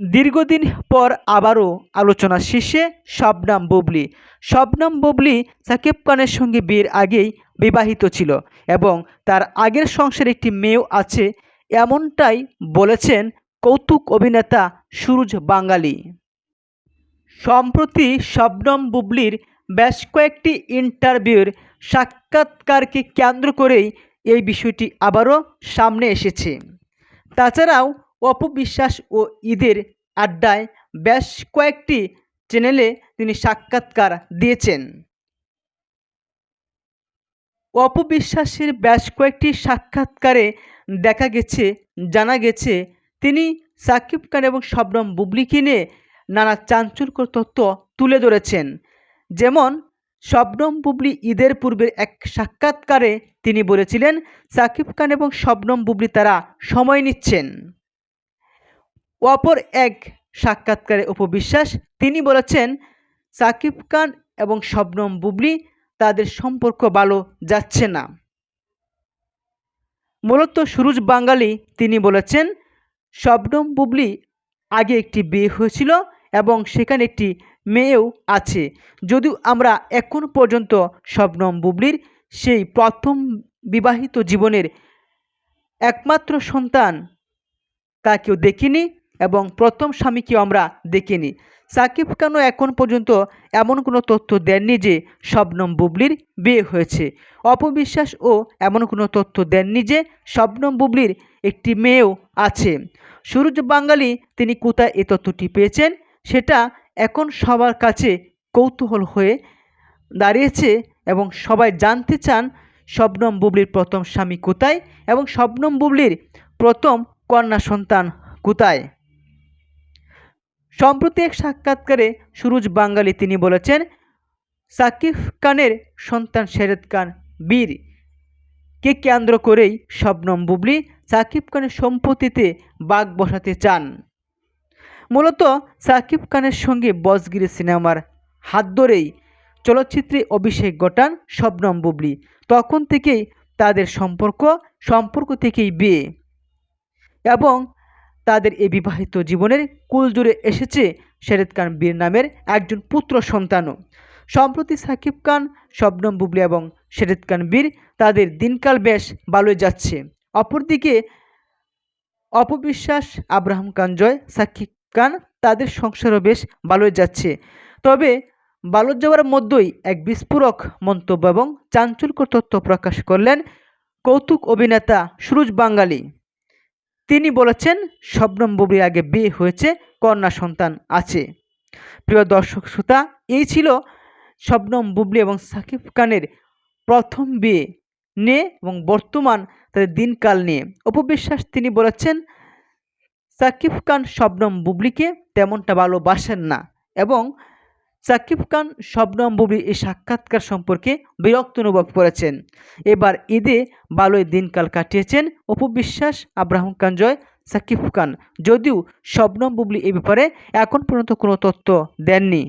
দীর্ঘদিন পর আবারও আলোচনা শেষে শবনাম বুবলি। শবনাম বুবলি সাকিব খানের সঙ্গে বিয়ের আগেই বিবাহিত ছিল এবং তার আগের সংসারে একটি মেয়েও আছে, এমনটাই বলেছেন কৌতুক অভিনেতা সুরজ বাঙালি সম্প্রতি শবনম বুবলির বেশ কয়েকটি ইন্টারভিউর সাক্ষাৎকারকে কেন্দ্র করেই এই বিষয়টি আবারও সামনে এসেছে। তাছাড়াও অপু বিশ্বাস ও ঈদের আড্ডায় বেশ কয়েকটি চ্যানেলে তিনি সাক্ষাৎকার দিয়েছেন। অপু বিশ্বাসের বেশ কয়েকটি সাক্ষাৎকারে দেখা গেছে, জানা গেছে, তিনি সাকিব খান এবং শবনম বুবলিকে নিয়ে নানা চাঞ্চল্যকর তথ্য তুলে ধরেছেন। যেমন, শবনম বুবলি ঈদের পূর্বের এক সাক্ষাৎকারে তিনি বলেছিলেন, সাকিব খান এবং শবনম বুবলি তারা সময় নিচ্ছেন। অপর এক সাক্ষাৎকারে উপবিশ্বাস, তিনি বলেছেন, সাকিব খান এবং শবনম বুবলি তাদের সম্পর্ক ভালো যাচ্ছে না। মূলত সুরুজ বাঙালি তিনি বলেছেন, শবনম বুবলি আগে একটি বিয়ে হয়েছিল এবং সেখানে একটি মেয়েও আছে। যদিও আমরা এখন পর্যন্ত শবনম বুবলির সেই প্রথম বিবাহিত জীবনের একমাত্র সন্তান তাকেও দেখিনি। এবং প্রথম স্বামীকেও আমরা দেখিনি। সাকিব খানও এখন পর্যন্ত এমন কোনো তথ্য দেননি যে শবনম বুবলির বিয়ে হয়েছে? অপবিশ্বাস ও এমন কোনো তথ্য দেননি যে শবনম বুবলির একটি মেয়েও আছে। সুরজ বাঙালি তিনি কোথায় এ তথ্যটি পেয়েছেন? সেটা এখন সবার কাছে কৌতূহল হয়ে দাঁড়িয়েছে এবং সবাই জানতে চান শবনম বুবলির প্রথম স্বামী কোথায় এবং শবনম বুবলির প্রথম কন্যা সন্তান কোথায়? সম্প্রতি এক সাক্ষাৎকারে সুরুজ বাঙ্গালি তিনি বলেছেন, সাকিব খানের সন্তান শেরেদ খান, বীর। কে কেন্দ্র করেই শবনম বুবলি সাকিব খানের সম্পত্তিতে বাঘ বসাতে চান। মূলত সাকিব খানের সঙ্গে বসগিরি সিনেমার হাত ধরেই চলচ্চিত্রে অভিষেক ঘটান শবনম বুবলি। তখন থেকেই তাদের সম্পর্ক সম্পর্ক থেকেই বিয়ে। এবং তাদের এই বিবাহিত জীবনের কুল জুড়ে এসেছে শেরেদ খান বীর নামের একজন পুত্র সন্তানও। সম্প্রতি সাকিব খান, শবনম বুবলি এবং শেরেদ খান বীর তাদের দিনকাল বেশ ভালোই যাচ্ছে। অপরদিকে অপবিশ্বাস, আব্রাহাম খান জয়, সাকিব খান তাদের সংসারও বেশ ভালোই যাচ্ছে। তবে ভালো যাওয়ার মধ্যেই এক বিস্ফোরক মন্তব্য এবং চাঞ্চল্যকর তথ্য প্রকাশ করলেন কৌতুক অভিনেতা সুরজ বাঙ্গালি। তিনি বলেছেন শবনম বুবলির আগে বিয়ে হয়েছে, কন্যা সন্তান আছে। প্রিয় দর্শক শ্রোতা, এই ছিল শবনম বুবলি এবং সাকিব খানের প্রথম বিয়ে নিয়ে এবং বর্তমান তাদের দিনকাল নিয়ে। অপবিশ্বাস তিনি বলেছেন, সাকিব খান শবনম বুবলিকে তেমনটা ভালোবাসেন না এবং সাকিব খান শবনম বুবলি এই সাক্ষাৎকার সম্পর্কে বিরক্ত অনুভব করেছেন। এবার ঈদে ভালোই দিনকাল কাটিয়েছেন অপু বিশ্বাস, আব্রাহম খান জয়, সাকিব খান। যদিও শবনম বুবলি এ ব্যাপারে এখন পর্যন্ত কোনো তথ্য দেননি।